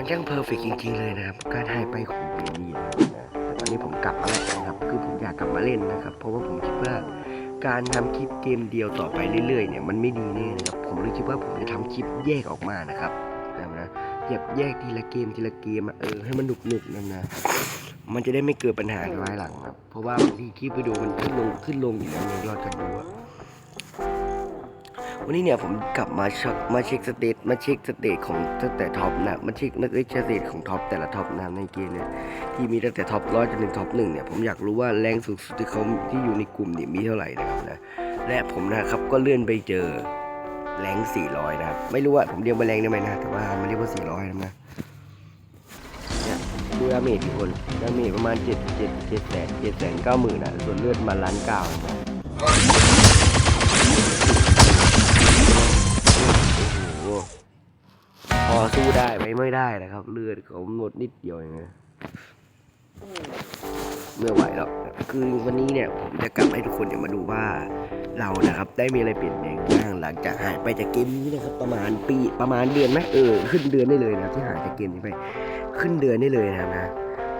มันช่างเพอร์เฟกจริงๆเลยนะครับ การหายไปของเบนี่นะครับแต่ตอนนี้ผมกลับมาแล้วนะครับ คือผมอยากกลับมาเล่นนะครับ เพราะว่าผมคิดว่าการทำคลิปเกมเดียวต่อไปเรื่อยๆเนี่ยมันไม่ดีแน่นะครับ ผมเลยคิดว่าผมจะทำคลิปแยกออกมานะครับนะนะแยกแยกทีละเกมทีละเกมเออให้มันหนุกๆนะนะ มันจะได้ไม่เกิดปัญหาในภายหลังครับ เพราะว่าบางทีคลิปวิดีโอมันขึ้นลงขึ้นลงอยู่แล้วเนี่ยยอดกันดูอะ วันนี้เนี่ยผมกลับมาช็คมาเช็คสเตตมาเช็คสเตตของตั้งแต่ท็อปนะมาเช็คนักเล่นสเตตของท็อปแต่ละท็อปนะในเกมเนี่ยที่มีตั้งแต่ท็อปร้อยจนถึงท็อปหนึ่งเนี่ยผมอยากรู้ว่าแรงสูงสุดที่เขาที่อยู่ในกลุ่มเนี่ยมีเท่าไหร่นะครับนะและผมนะครับก็เลื่อนไปเจอแรง400 นะครับ ไม่รู้ว่าผมเรียกว่าแรงได้ไหมนะ แต่ว่ามันเรียกว่า 400 นะนะดูดาเมจทุกคนดาเมจประมาณเจ็ดเจ็ดเจ็ดแสนเจ็ดแสนเก้าหมื่นอะส่วนเลือดมาล้านเก้าโอ้ ได้ไหมไม่ได้นะครับ เลือดเขาหมดนิดเดียวเองนะไม่ไหวแล้วคือวันนี้เนี่ยผมจะกลับให้ทุกคนเนี่ยมาดูว่าเรานะครับ ได้มีอะไรเปลี่ยนแปลงบ้างหลังจากหายไปจากเกมนี้นะครับ ประมาณปีประมาณเดือนไหมเออขึ้นเดือนได้เลยนะที่หายจากเกมนี้ไป ขึ้นเดือนได้เลยนะนะ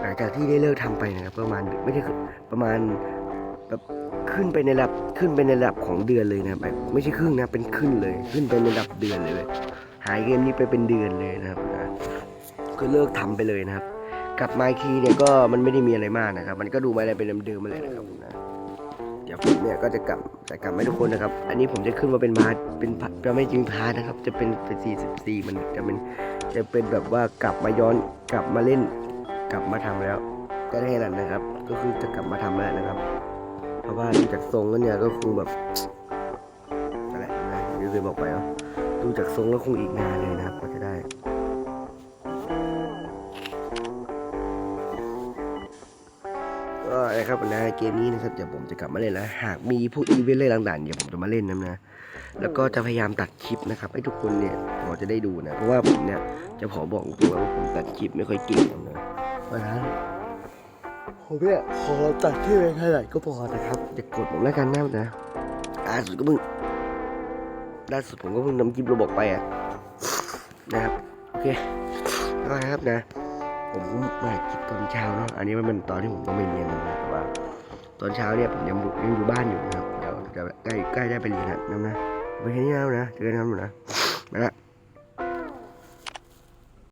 หลังจากที่ได้เลิกทำไปนะครับ ประมาณไม่ใช่ประมาณแบบขึ้นไปในระดับขึ้นไปในระดับของเดือนเลยนะแบบไม่ใช่ครึ่งนะเป็นขึ้นเลย ขึ้นไปในระดับเดือนเลย หายเกมนี้ไปเป็นเดือนเลยนะครับนะก็เลิกทำไปเลยนะครับ กลับมาอีกทีเนี่ยก็มันไม่ได้มีอะไรมากนะครับ มันก็ดูมาอะไรเป็นเดิมๆมาเลยนะครับนะเดี๋ยวผมเนี่ยก็จะกลับจะกลับให้ทุกคนนะครับ อันนี้ผมจะขึ้นมาเป็นพาร์ทเป็นพาร์ทจะไม่จริงพาร์ทนะครับ จะเป็นเป็นสี่สิบสี่มันจะเป็นจะเป็นแบบว่ากลับมาย้อนกลับมาเล่น กลับมาทำแล้วก็ได้นั้นนะครับ ก็คือจะกลับมาทำแล้วนะครับ เพราะว่าจากทรงแล้วเนี่ยก็คงแบบอะไรนะที่เคยบอกไปเนาะ ดูจากทรงแล้วคงอีกนานเลยนะครับกว่าจะได้ก็นะครับนะเกมนี้นะครับเดี๋ยวผมจะกลับมาเล่นแล้วหากมีพวกอีเวนต์อะไรต่างๆเดี๋ยวผมจะมาเล่นนะนะ แล้วก็จะพยายามตัดคลิปนะครับ ให้ทุกคนเนี่ยพอจะได้ดูนะเพราะว่าผมเนี่ยจะขอบอกตัวว่าผมตัดคลิปไม่ค่อยเก่งนะเพราะฉะนั้นผมเนี่ยขอตัดที่เป็นขนาดก็พอนะครับอย่ากดผมแล้วกันนะนะล่าสุดก็เพิ่ง ล่าสุดผมก็เพิ่งนำคลิปเระบอกไปอะนะครับโอเคก็นะครับนะ ผมมาคิดตอนเช้าเนาะอันนี้มันเป็นตอนที่ผมต้องไปเรียนนะแต่ว่า ตอนเช้าเนี่ยผมยังอยู่ยังอยู่บ้านอยู่นะครับเดี๋ยวจะใกล้ใกล้ได้ไปเรียนแล้วนะนะไปแค่นี้แล้วนะเจอกันครับนะไปละ